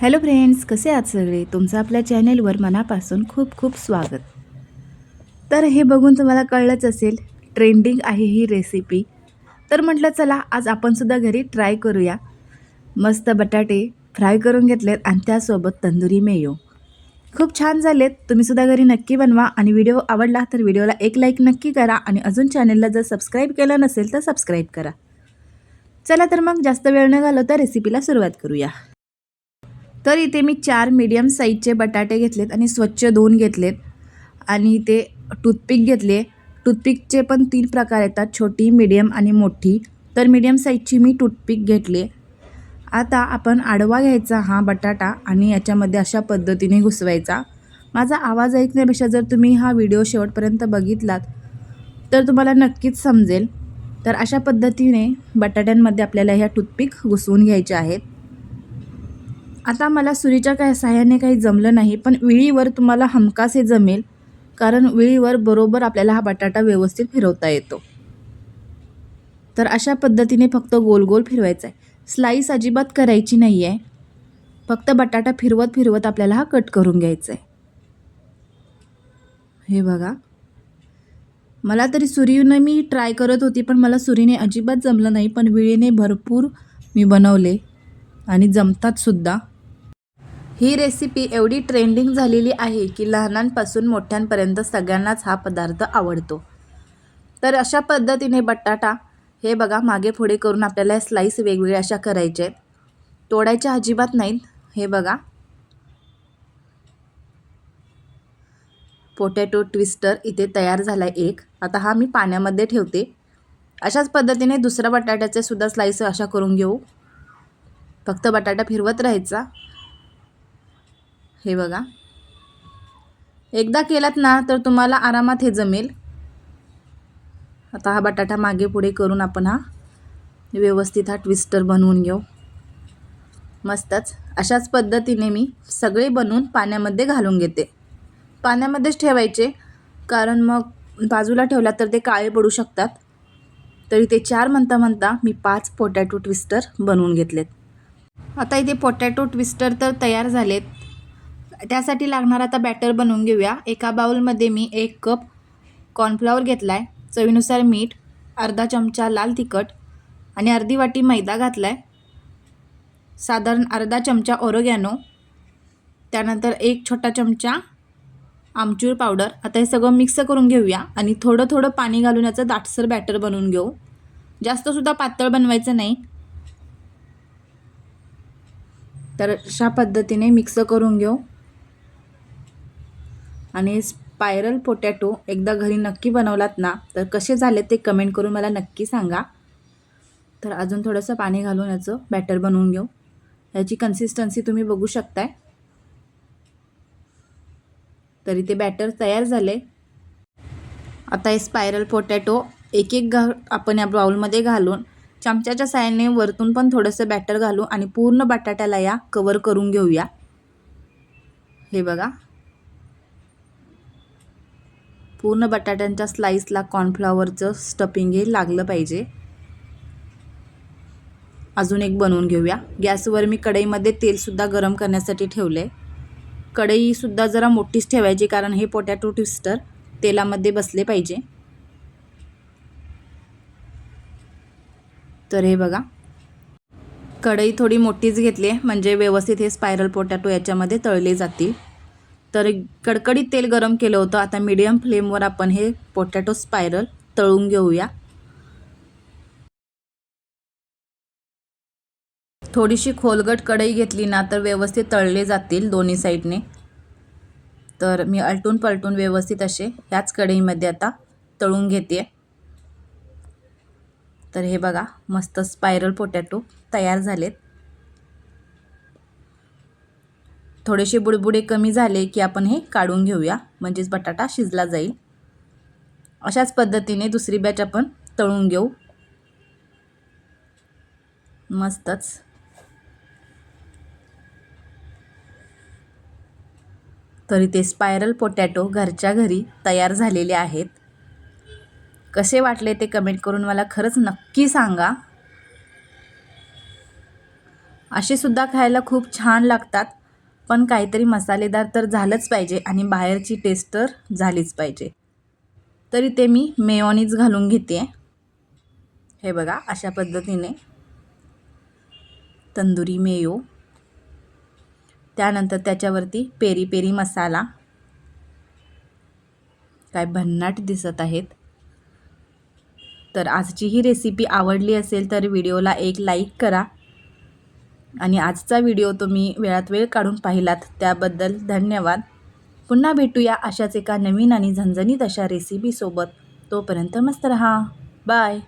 Hello friends कसे आहात सगळे? तुमचं आपल्या चॅनेलवर मनापासून खूप खूप स्वागत. तर हे बघून तुम्हाला कळलंच असेल ट्रेंडिंग आहे ही रेसिपी तर म्हटलं चला आज आपणसुद्धा घरी ट्राय करूया. मस्त बटाटे फ्राय करून घेतलेत आणि त्यासोबत तंदुरी मेयो. खूप छान झालेत. तुम्हीसुद्धा घरी नक्की बनवा. आणि व्हिडिओ आवडला तर व्हिडिओला एक लाईक नक्की करा आणि अजून चॅनलला जर सबस्क्राईब केलं नसेल तर सबस्क्राईब करा. चला तर मग जास्त वेळ न घालवता रेसिपीला सुरुवात करूया. तर इथे मी चार मीडियम साईजचे बटाटे घेतलेत आणि स्वच्छ धुवून घेतलेत. आणि ते टूथपिक घेतले. टूथपिकचे पण तीन प्रकार येतात छोटी मीडियम आणि मोठी. तर मीडियम साईजची मी टूथपिक घेतली. आता आपण आडवा घ्यायचा हा बटाटा आणि याच्यामध्ये अशा पद्धतीने घुसवायचा. माझा आवाज ऐकण्यापेक्षा जर तुम्ही हा व्हिडिओ शेवटपर्यंत बघितलात तर तुम्हाला नक्कीच समजेल. तर अशा पद्धतीने बटाट्यांमध्ये आपल्याला ह्या टूथपिक घुसवून घ्यायच्या आहेत. आता मला सुरीच्या काय सहाय्याने काही जमलं नाही पण विळीवर तुम्हाला हमखास हे जमेल कारण विळीवर बरोबर आपल्याला हा बटाटा व्यवस्थित फिरवता येतो. तर अशा पद्धतीने फक्त गोल गोल फिरवायचा आहे स्लाईस अजिबात करायची नाही आहे फक्त बटाटा फिरवत फिरवत आपल्याला हा कट करून घ्यायचा आहे हे बघा. मला तरी सुरीनं मी ट्राय करत होती पण मला सुरीने अजिबात जमलं नाही पण विळीने भरपूर मी बनवले आणि जमतात सुद्धा. ही रेसिपी एवढी ट्रेंडिंग झालेली आहे की लहानांपासून मोठ्यांपर्यंत सगळ्यांनाच हा पदार्थ आवडतो. तर अशा पद्धतीने बटाटा हे बघा मागे पुढे करून आपल्याला स्लाईस वेगवेगळ्या अशा करायच्या आहेत. तोडायच्या अजिबात नाहीत. हे बघा. पोटॅटो ट्विस्टर इथे तयार झाला आहे एक. आता हा मी पाण्यामध्ये ठेवते. अशाच पद्धतीने दुसऱ्या बटाट्याचे सुद्धा स्लाईस अशा करून घेऊ. फक्त बटाटा फिरवत राहायचा. हे बघा. एकदा केलात ना तर तुम्हाला आरामात हे जमेल. आता हा बटाटा मागे पुढे करून आपण हा व्यवस्थित हा ट्विस्टर बनवून घेऊ. मस्तच. अशाच पद्धतीने मी सगळे बनवून पाण्यामध्ये घालून घेते. पाण्यामध्येच ठेवायचे कारण मग बाजूला ठेवला तर ते काळे पडू शकतात. तरी ते चार म्हणता म्हणता मी पाच पोटॅटो ट्विस्टर बनवून घेतलेत. आता इथे पोटॅटो ट्विस्टर तर तयार झालेत. त्यासाठी लागणार आता बॅटर बनवून घेऊया. एका बाउलमध्ये मी एक कप कॉर्नफ्लॉवर घेतला आहे चवीनुसार मीठ अर्धा चमचा लाल तिखट आणि अर्धी वाटी मैदा घातला आहे साधारण अर्धा चमचा ओरोगॅनो त्यानंतर एक छोटा चमचा आमचूर पावडर आता हे सगळं मिक्स करून घेऊया आणि थोडं थोडं पाणी घालून याचं दाटसर बॅटर बनवून घेऊ. जास्तसुद्धा पातळ बनवायचं नाही. तर अशा पद्धतीने मिक्स करून घेऊ. आणि स्पायरल पोटॅटो एकदा घरी नक्की बनवलात ना तर कसे झाले ते कमेंट करून मला नक्की सांगा. तर अजून थोडंसं पाणी घालून याचं बॅटर बनवून घेऊ. याची कन्सिस्टन्सी तुम्ही बघू शकताय. तरी ते बॅटर तयार झाले. आता हे स्पायरल पोटॅटो एक एक घा आपण या बाउलमध्ये घालून चमच्याच्या साह्याने वरतून पण थोडंसं बॅटर घालू आणि पूर्ण बटाट्याला या कवर करून घेऊया. हे बघा. पूर्ण बटाट्यांच्या स्लाईसला कॉर्नफ्लॉवरचं स्टफिंग हे लागलं पाहिजे. अजून एक बनवून घेऊया. गॅसवर मी कढईमध्ये तेलसुद्धा गरम करण्यासाठी ठेवलं. आहे कढईसुद्धा जरा मोठीच ठेवायची कारण हे पोटॅटो ट्विस्टर तेलामध्ये बसले पाहिजे. तर हे बघा. कढई थोडी मोठीच घेतली आहे म्हणजे व्यवस्थित हे स्पायरल पोटॅटो याच्यामध्ये तळले जातील. तर कडकडीत तेल गरम केलं होतं. आता मीडियम फ्लेमवर आपण हे पोटॅटो स्पायरल तळून घेऊया. थोडीशी खोलगट कढई घेतली ना तर व्यवस्थित तळले जातील दोन्ही साईडने. तर मी अलटून पलटून व्यवस्थित असे ह्याच कढईमध्ये आता तळून घेते तर हे बघा मस्त स्पायरल पोटॅटो तयार झालेत. थोडेसे बुडबुडे कमी झाले की आपण हे काढून घेऊया. म्हणजेच बटाटा शिजला जाईल. अशाच पद्धतीने दुसरी बॅच आपण तळून घेऊ. मस्तच. तरी ते स्पायरल पोटॅटो घरच्या घरी तयार झालेले आहेत. कसे वाटले ते कमेंट करून मला खरंच नक्की सांगा. असे सुद्धा खायला खूप छान लागतात. पण काहीतरी मसालेदार तर झालंच पाहिजे आणि बाहेरची टेस्ट तर झालीच पाहिजे. तरी ते मी मेयोनीज घालून घेते हे बघा अशा पद्धतीने. तंदुरी मेयो. त्यानंतर त्याच्यावरती पेरी पेरी मसाला. काय भन्नाट दिसत आहेत. तर आजची ही रेसिपी आवडली असेल तर व्हिडिओला एक लाईक करा. आणि आजचा व्हिडिओ तुम्ही वेळात वेळ काढून पाहिलात त्याबद्दल धन्यवाद. पुन्हा भेटूया अशाच एका नवीन आणि झणझणीत अशा रेसिपीसोबत तोपर्यंत मस्त रहा. बाय